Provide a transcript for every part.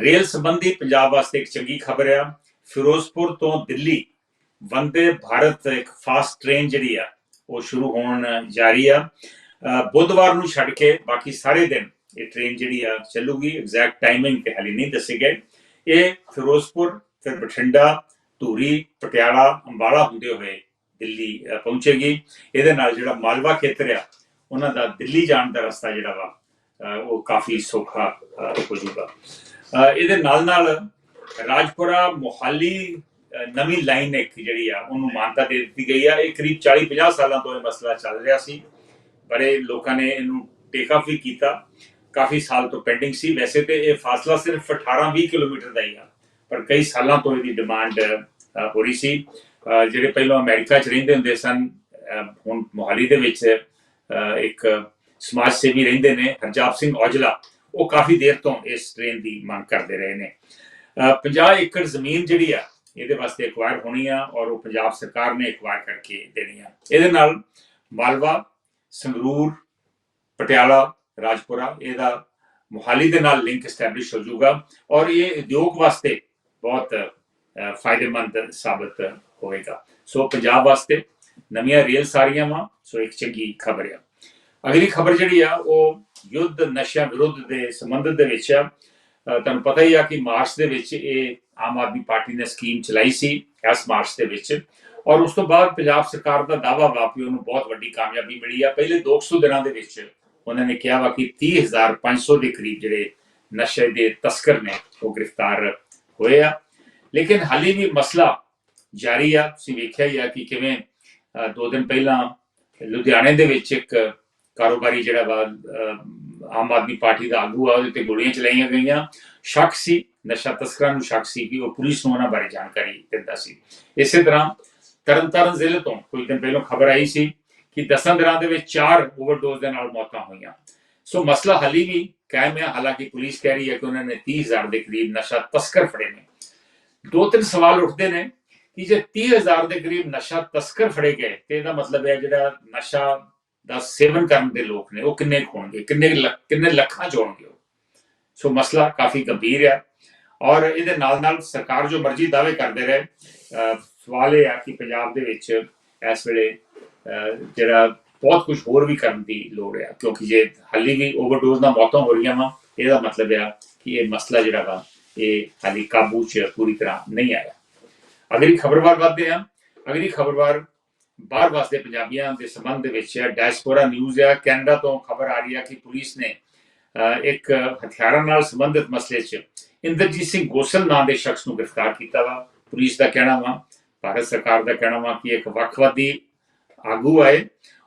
Rail ਸੰਬੰਧੀ ਪੰਜਾਬ ਵਾਸਤੇ ਇੱਕ ਚੰਗੀ ਖਬਰ ਆ। ਫਿਰੋਜ਼ਪੁਰ ਤੋਂ ਦਿੱਲੀ ਵੰਦੇ ਭਾਰਤ ਇੱਕ ਫਾਸਟ ਟ੍ਰੇਨ ਜਿਹੜੀ ਆ ਉਹ ਸ਼ੁਰੂ ਹੋਣ ਜਾਰੀ ਆ। ਬੁੱਧਵਾਰ ਨੂੰ ਛੱਡ ਕੇ ਬਾਕੀ ਸਾਰੇ ਦਿਨ ਇਹ ਟ੍ਰੇਨ ਜਿਹੜੀ ਆ ਚੱਲੂਗੀ। ਐਗਜ਼ੈਕਟ ਟਾਈਮਿੰਗ ਤੇ ਹਾਲੇ ਨਹੀਂ ਦੱਸੇ ਗਏ। ਇਹ ਫਿਰੋਜ਼ਪੁਰ ਫਿਰ ਬਠਿੰਡਾ ਧੂਰੀ ਪਟਿਆਲਾ ਅੰਬਾਲਾ ਹੁੰਦੇ ਹੋਏ ਦਿੱਲੀ ਪਹੁੰਚੇਗੀ। ਇਹਦੇ ਨਾਲ ਜਿਹੜਾ ਮਾਲਵਾ ਖੇਤਰ ਆ ਉਹਨਾਂ ਦਾ ਦਿੱਲੀ ਜਾਣ ਦਾ ਰਸਤਾ ਜਿਹੜਾ ਵਾ ਉਹ ਕਾਫੀ ਸੌਖਾ ਅ, ਹੋ ਜਾਊਗਾ। ਇਹਦੇ ਨਾਲ ਨਾਲ ਰਾਜਪੁਰਾ ਮੋਹਾਲੀ ਨਵੀਂ ਲਾਈਨ ਇੱਕ ਜਿਹੜੀ ਆ, ਉਹਨੂੰ ਮਾਨਤਾ ਦੇ ਦਿੱਤੀ ਗਈ ਆ। ਇਹ ਕਰੀਬ 40 50 ਸਾਲਾਂ ਤੋਂ ਇਹ ਮਸਲਾ ਚੱਲ ਰਿਹਾ ਸੀ। ਬੜੇ ਲੋਕਾਂ ਨੇ ਇਹਨੂੰ ਟੇਕ ਆਫ ਵੀ ਕੀਤਾ। ਕਾਫੀ ਸਾਲ ਤੋਂ ਪੈਂਡਿੰਗ ਸੀ। ਵੈਸੇ ਤੇ ਇਹ ਫਾਸਲਾ ਸਿਰਫ 18 20 ਕਿਲੋਮੀਟਰ ਦਾ ਹੀ ਆ, ਪਰ ਕਈ ਸਾਲਾਂ ਤੋਂ ਇਹਦੀ ਡਿਮਾਂਡ ਹੋ ਰਹੀ ਸੀ। ਜਿਹੜੇ ਪਹਿਲਾਂ ਅਮਰੀਕਾ 'ਚ ਰਹਿੰਦੇ ਹੁੰਦੇ ਸਨ ਹੁਣ ਮੋਹਾਲੀ ਦੇ ਵਿੱਚ ਇੱਕ ਸਮਾਜ ਸੇਵੀ ਰਹਿੰਦੇ ਨੇ, ਹਰਜਾਪ ਸਿੰਘ ਔਜਲਾ। ਉਹ ਕਾਫੀ ਦੇਰ ਤੋਂ ਇਸ ਟ੍ਰੇਨ ਦੀ ਮੰਗ ਕਰਦੇ ਰਹੇ ਨੇ। ਅ, 50 ਏਕੜ ਜ਼ਮੀਨ ਜਿਹੜੀ ਆ ਇਹਦੇ ਵਾਸਤੇ ਐਕਵਾਇਰ ਹੋਣੀ ਆ ਔਰ ਉਹ ਪੰਜਾਬ ਸਰਕਾਰ ਨੇ ਐਕਵਾਇਰ ਕਰਕੇ ਦੇਣੀ ਆ। ਇਹਦੇ ਨਾਲ ਮਾਲਵਾ ਸੰਗਰੂਰ ਪਟਿਆਲਾ ਰਾਜਪੁਰਾ ਇਹਦਾ ਮੁਹਾਲੀ ਦੇ ਨਾਲ ਲਿੰਕ ਐਸਟੈਬਲਿਸ਼ ਹੋ ਜਾਊਗਾ ਔਰ ਇਹ ਉਦਯੋਗ ਵਾਸਤੇ ਬਹੁਤ ਫਾਇਦੇਮੰਦ ਸਾਬਤ ਹੋਵੇਗਾ। ਸੋ ਪੰਜਾਬ ਵਾਸਤੇ ਨਵੀਆਂ ਰੇਲ ਸਾਰੀਆਂ ਵਾ ਸੋ ਇੱਕ ਚੰਗੀ ਖਬਰ ਆ। ਅਗਲੀ ਖਬਰ ਜਿਹੜੀ ਆ ਉਹ ਯੁੱਧ ਨਸ਼ਿਆਂ ਵਿਰੁੱਧ ਦੇ ਸੰਬੰਧ ਦੇ ਵਿੱਚ ਆ। ਤੁਹਾਨੂੰ ਪਤਾ ਹੀ ਆ ਕਿ ਮਾਰਚ ਦੇ ਵਿੱਚ ਇਹ ਆਮ ਆਦਮੀ ਪਾਰਟੀ ਨੇ ਸਕੀਮ ਚਲਾਈ ਸੀ ਇਸ ਮਾਰਚ ਦੇ ਵਿੱਚ। ਔਰ ਉਸ ਤੋਂ ਬਾਅਦ ਪੰਜਾਬ ਸਰਕਾਰ ਦਾ ਦਾਵਾ ਵਾ ਕਿ ਉਹਨੂੰ ਬਹੁਤ ਵੱਡੀ ਕਾਮਯਾਬੀ ਮਿਲੀ ਆ। ਪਹਿਲੇ 200 ਦਿਨਾਂ ਦੇ ਵਿੱਚ ਉਹਨਾਂ ਨੇ ਕਿਹਾ ਵਾ ਕਿ 30500 ਦੇ ਕਰੀਬ ਜਿਹੜੇ ਨਸ਼ੇ ਦੇ ਤਸਕਰ ਨੇ, ਉਹ ਗ੍ਰਿਫਤਾਰ ਹੋਏ ਆ। ਲੇਕਿਨ ਹਾਲੇ ਵੀ ਮਸਲਾ ਜਾਰੀ ਆ। ਤੁਸੀਂ ਵੇਖਿਆ ਹੀ ਆ ਕਿ ਕਿਵੇਂ ਦੋ ਦਿਨ ਪਹਿਲਾਂ ਲੁਧਿਆਣੇ ਦੇ ਵਿੱਚ ਇੱਕ ਕਾਰੋਬਾਰੀ ਜਿਹੜਾ ਵਾ ਆਮ ਆਦਮੀ ਪਾਰਟੀ ਦਾ ਆਗੂ ਆ, ਉਹਦੇ ਤੇ ਗੋਲੀਆਂ ਚਲਾਈਆਂ ਗਈਆਂ। ਸ਼ੱਕ ਸੀ, ਨਸ਼ਾ ਤਸਕਰਾਂ ਨੂੰ ਸ਼ੱਕ ਸੀ ਕਿ ਉਹ ਪੁਲਿਸ ਨੂੰ ਉਹਨਾਂ ਬਾਰੇ ਜਾਣਕਾਰੀ ਦਿੰਦਾ ਸੀ। ਇਸੇ ਤਰ੍ਹਾਂ ਤਰਨਤਾਰਨ ਜ਼ਿਲ੍ਹੇ ਤੋਂ ਕੁਝ ਦਿਨ ਪਹਿਲਾਂ ਖਬਰ ਆਈ ਸੀ ਕਿ 10 ਦਿਨਾਂ ਦੇ ਵਿੱਚ ਚਾਰ ਓਵਰਡੋਜ਼ ਦੇ ਨਾਲ ਮੌਤਾਂ ਹੋਈਆਂ। ਸੋ ਮਸਲਾ ਹਾਲੀ ਵੀ ਕਾਇਮ ਹੈ। ਹਾਲਾਂਕਿ ਪੁਲਿਸ ਕਹਿ ਰਹੀ ਹੈ ਕਿ ਉਹਨਾਂ ਨੇ 30000 ਦੇ ਕਰੀਬ ਨਸ਼ਾ ਤਸਕਰ ਫੜੇ ਨੇ। ਦੋ ਤਿੰਨ ਸਵਾਲ ਉੱਠਦੇ ਨੇ ਕਿ ਜੇ 30000 ਦੇ ਕਰੀਬ ਨਸ਼ਾ ਤਸਕਰ ਫੜੇ ਗਏ, ਤੇ ਇਹਦਾ ਮਤਲਬ ਹੈ ਜਿਹੜਾ ਨਸ਼ਾ ਦਾ ਸੇਵਨ ਕਰਨ ਦੇ ਲੋਕ ਨੇ, ਉਹ ਕਿੰਨੇ ਕੁ ਹੋਣਗੇ, ਕਿੰਨੇ ਲੱਖ- ਕਿੰਨੇ ਲੱਖਾਂ ਚ ਹੋਣਗੇ ਉਹ। ਸੋ ਮਸਲਾ ਕਾਫੀ ਗੰਭੀਰ ਹੈ ਔਰ ਇਹਦੇ ਨਾਲ ਨਾਲ ਸਰਕਾਰ ਜੋ ਮਰਜ਼ੀ ਦਾਅਵੇ ਕਰਦੇ ਰਹੇ ਸਵਾਲ ਇਹ ਆ ਕਿ ਪੰਜਾਬ ਦੇ ਵਿੱਚ ਇਸ ਵੇਲੇ ਜਿਹੜਾ ਬਹੁਤ ਕੁਝ ਹੋਰ ਵੀ ਕਰਨ ਦੀ ਲੋੜ ਹੈ ਕਿਉਂਕਿ ਜੇ ਹਾਲੀ ਵੀ ਓਵਰਡੋਜ਼ ਨਾਲ ਮੌਤਾਂ ਹੋ ਰਹੀਆਂ ਵਾ, ਇਹਦਾ ਮਤਲਬ ਹੈ ਕਿ ਇਹ ਮਸਲਾ ਜਿਹੜਾ ਵਾ, ਇਹ ਹਾਲੀ ਕਾਬੂ 'ਚ ਪੂਰੀ ਤਰ੍ਹਾਂ ਨਹੀਂ ਆਇਆ। ਅਗਲੀ ਖਬਰਵਾਰ ਵੱਧਦੇ ਆ, ਅਗਲੀ ਖਬਰਵਾਰ ਬਾਹਰ ਵਸਦੇ ਪੰਜਾਬੀਆਂ ਦੇ ਸੰਬੰਧ ਦੇ ਵਿੱਚ ਡੈਸਪੋਰਾ ਨਿਊਜ਼ ਹੈ ਕੈਨੇਡਾ ਤੋਂ ਖਬਰ ਆ ਰਹੀ ਹੈ ਕਿ ਪੁਲਿਸ ਨੇ ਇੱਕ ਹਥਿਆਰਾਂ ਨਾਲ ਸੰਬੰਧਿਤ ਮਸਲੇ 'ਚ ਇੰਦਰਜੀਤ ਸਿੰਘ ਗੋਸਲ ਨਾਂ ਦੇ ਸ਼ਖਸ ਨੂੰ ਗ੍ਰਿਫਤਾਰ ਕੀਤਾ ਵਾ। ਪੁਲਿਸ ਦਾ ਕਹਿਣਾ ਵਾ, ਭਾਰਤ ਸਰਕਾਰ ਦਾ ਕਹਿਣਾ ਵਾ ਕਿ ਇੱਕ ਵੱਖਵਾਦੀ ਆਗੂ ਆਏ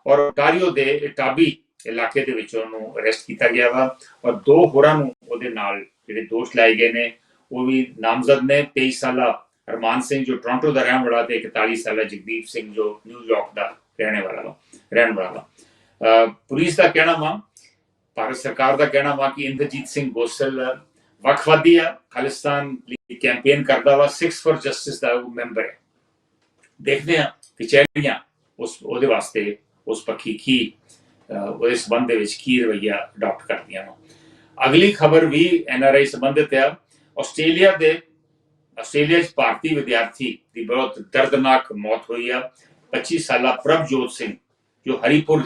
ਔਰ ontario ਦੇ ਇਟਾਬੀ ਇਲਾਕੇ ਦੇ ਵਿੱਚ ਉਹਨੂੰ ਅਰੈਸਟ ਕੀਤਾ ਗਿਆ ਵਾ ਔਰ ਦੋ ਹੋਰਾਂ ਨੂੰ ਉਹਦੇ ਨਾਲ ਜਿਹੜੇ ਦੋਸ਼ ਲਾਏ ਗਏ ਨੇ, ਉਹ ਵੀ ਨਾਮਜ਼ਦ ਨੇ 23 ਸਾਲਾ ਅਰਮਾਨ ਸਿੰਘ ਜੋ ਟੋਰਾਂਟੋ ਦਾ ਰਹਿਣ ਵਾਲਾ ਤੇ 41 ਸਾਲਾ ਜਗਦੀਪ ਸਿੰਘ ਜੋ ਨਿਊਯਾਰਕ ਦਾ ਰਹਿਣ ਵਾਲਾ ਵਾ, ਰਹਿਣ ਵਾਲਾ ਵਾ। ਪੁਲਿਸ ਦਾ ਕਹਿਣਾ ਵਾ, ਭਾਰਤ ਸਰਕਾਰ ਦਾ ਕਹਿਣਾ ਵਾ ਕਿ ਇੰਦਰਜੀਤ ਸਿੰਘ ਗੋਸਲ ਵੱਖਵਾਦੀ ਆ, ਖਾਲਿਸਤਾਨ ਲਈ ਕੈਂਪੇਨ ਕਰਦਾ ਵਾ 6 ਫॉर ਜਸਟਿਸ ਦਾ ਉਹ ਮੈਂਬਰ ਹੈ। ਦੇਖਦੇ ਆ ਕਚਹਿਰੀਆਂ ਉਸ, ਉਹਦੇ ਵਾਸਤੇ ਉਸ ਪੱਖੀ ਕੀ ਉਹਦੇ ਸੰਬੰਧ ਦੇ ਵਿੱਚ ਕੀ ਰਵਈਆ ਅਡਾਪਟ ਕਰਦੀਆਂ ਵਾ। ਅਗਲੀ ਖਬਰ ਵੀ ਐਨਆਰਆਈ ਸੰਬੰਧਿਤ ਹੈ ਆਸਟ੍ਰੇਲੀਆ ਦੇ ਆਸਟ੍ਰੇਲੀਆ 'ਚ ਭਾਰਤੀ ਵਿਦਿਆਰਥੀ ਦੀ ਬਹੁਤ ਦਰਦਨਾਕ ਮੌਤ ਹੋਈ ਆ। 25 ਸਾਲਾ ਪ੍ਰਭਜੋਤ ਸਿੰਘ, ਜੋ ਹਰੀਪੁਰ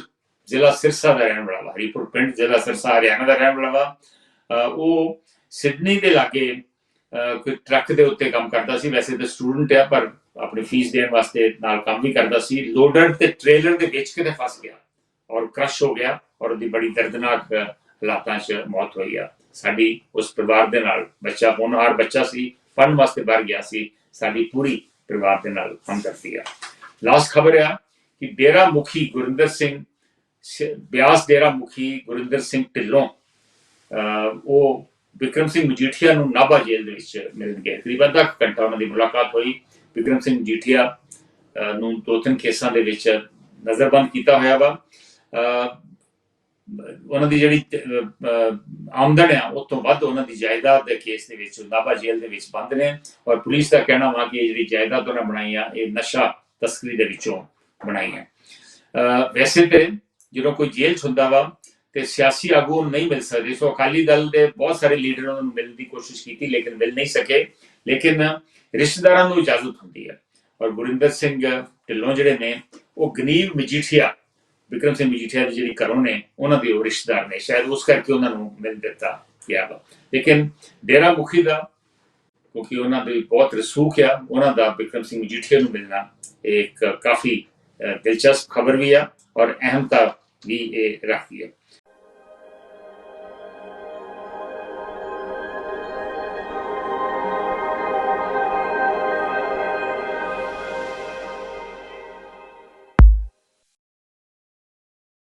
ਜ਼ਿਲ੍ਹਾ ਸਿਰਸਾ ਦਾ ਰਹਿਣ ਵਾਲਾ ਹਰੀਪੁਰ ਪਿੰਡ ਜ਼ਿਲ੍ਹਾ ਸਿਰਸਾ, ਹਰਿਆਣਾ ਦਾ ਰਹਿਣ ਵਾਲਾ ਵਾ। ਉਹ ਸਿਡਨੀ ਦੇ ਲਾਗੇ ਕੋਈ ਟਰੱਕ ਦੇ ਉੱਤੇ ਕੰਮ ਕਰਦਾ ਸੀ। ਵੈਸੇ ਤਾਂ ਸਟੂਡੈਂਟ ਆ, ਪਰ ਆਪਣੀ ਫੀਸ ਦੇਣ ਵਾਸਤੇ ਨਾਲ ਕੰਮ ਵੀ ਕਰਦਾ ਸੀ। ਲੋਡਰ ਤੇ ਟ੍ਰੇਲਰ ਦੇ ਵਿੱਚ ਕਿਤੇ ਫਸ ਗਿਆ ਔਰ ਕ੍ਰਸ਼ ਹੋ ਗਿਆ ਔਰ ਉਹਦੀ ਬੜੀ ਦਰਦਨਾਕ ਹਾਲਾਤਾਂ 'ਚ ਮੌਤ ਹੋਈ ਆ। ਸਾਡੀ ਉਸ ਪਰਿਵਾਰ ਦੇ ਨਾਲ ਬੱਚਾ ਹੋਣਹਾਰ ਬੱਚਾ ਸੀ। ਪੜ੍ਹਨ ਵਾਸਤੇ ਬਾਹਰ ਗਿਆ ਸੀ ਸਾਡੀ ਪੂਰੀ ਪਰਿਵਾਰ ਦੇ ਨਾਲ ਹਮਦਰਦੀ ਆ। ਲਾਸਟ ਖਬਰ ਆ ਕਿ ਡੇਰਾ ਮੁਖੀ ਗੁਰਿੰਦਰ ਸਿੰਘ ਬਿਆਸ ਡੇਰਾ ਮੁਖੀ ਗੁਰਿੰਦਰ ਸਿੰਘ ਢਿੱਲੋਂ ਅਹ, ਉਹ ਵਿਕਰਮ ਸਿੰਘ ਮਜੀਠੀਆ ਨੂੰ ਨਾਭਾ ਜੇਲ੍ਹ ਦੇ ਵਿੱਚ ਮਿਲਣਗੇ ਤਕਰੀਬਨ ਅੱਧਾ ਕੁ ਘੰਟਾ ਉਹਨਾਂ ਦੀ ਮੁਲਾਕਾਤ ਹੋਈ। ਵਿਕਰਮ ਸਿੰਘ ਮਜੀਠੀਆ ਅਹ, ਨੂੰ ਦੋ ਤਿੰਨ ਕੇਸਾਂ ਦੇ ਵਿੱਚ ਨਜ਼ਰਬੰਦ ਕੀਤਾ ਹੋਇਆ ਵਾ। ਅਹ, ਉਹਨਾਂ ਦੀ ਜਿਹੜੀ ਆਮਦਨ ਆ, ਉਹ ਤੋਂ ਵੱਧ ਉਹਨਾਂ ਦੀ ਜਾਇਦਾਦ ਦੇ ਕੇਸ ਦੇ ਵਿੱਚ, ਨਾਭਾ ਜੇਲ੍ਹ ਦੇ ਵਿੱਚ ਬੰਦ ਨੇ ਔਰ ਪੁਲਿਸ ਦਾ ਕਹਿਣਾ ਵਾ ਕਿ ਇਹ ਜਿਹੜੀ ਜਾਇਦਾਦ ਉਹਨਾਂ ਬਣਾਈ ਆ, ਇਹ ਨਸ਼ਾ ਤਸਕਰੀ ਦੇ ਵਿੱਚੋਂ ਬਣਾਈ ਹੈ ਵੈਸੇ ਤੇ ਜਦੋਂ ਕੋਈ ਜੇਲ੍ਹ 'ਚ ਹੁੰਦਾ ਵਾ ਤੇ ਸਿਆਸੀ ਆਗੂ ਨਹੀਂ ਮਿਲ ਸਕਦੇ, ਸੋ ਅਕਾਲੀ ਦਲ ਦੇ ਬਹੁਤ ਸਾਰੇ ਲੀਡਰ ਉਹਨਾਂ ਨੂੰ ਮਿਲਣ ਦੀ ਕੋਸ਼ਿਸ਼ ਕੀਤੀ, ਲੇਕਿਨ ਮਿਲ ਨਹੀਂ ਸਕੇ। ਲੇਕਿਨ ਰਿਸ਼ਤੇਦਾਰਾਂ ਨੂੰ ਇਜਾਜ਼ਤ ਹੁੰਦੀ ਹੈ ਔਰ ਗੁਰਿੰਦਰ ਸਿੰਘ ਢਿੱਲੋਂ ਜਿਹੜੇ ਨੇ, ਉਹ ਗਨੀਵ ਮਜੀਠੀਆ ਵਿਕਰਮ ਸਿੰਘ ਮਜੀਠੀਆ ਦੇ ਜਿਹੜੀ ਘਰੋਂ ਨੇ, ਉਹਨਾਂ ਦੇ ਉਹ ਰਿਸ਼ਤੇਦਾਰ ਨੇ, ਸ਼ਾਇਦ ਉਸ ਕਰਕੇ ਉਹਨਾਂ ਨੂੰ ਮਿਲ ਦਿੱਤਾ ਗਿਆ ਵਾ। ਲੇਕਿਨ ਡੇਰਾ ਮੁਖੀ ਦਾ, ਕਿਉਂਕਿ ਉਹਨਾਂ ਦੇ ਬਹੁਤ ਰਸੂਖ ਆ, ਉਹਨਾਂ ਦਾ ਵਿਕਰਮ ਸਿੰਘ ਮਜੀਠੀਆ ਨੂੰ ਮਿਲਣਾ ਇੱਕ ਕਾਫੀ ਦਿਲਚਸਪ ਖਬਰ ਵੀ ਆ ਔਰ ਅਹਿਮਤਾ ਵੀ ਇਹ ਰੱਖਦੀ ਹੈ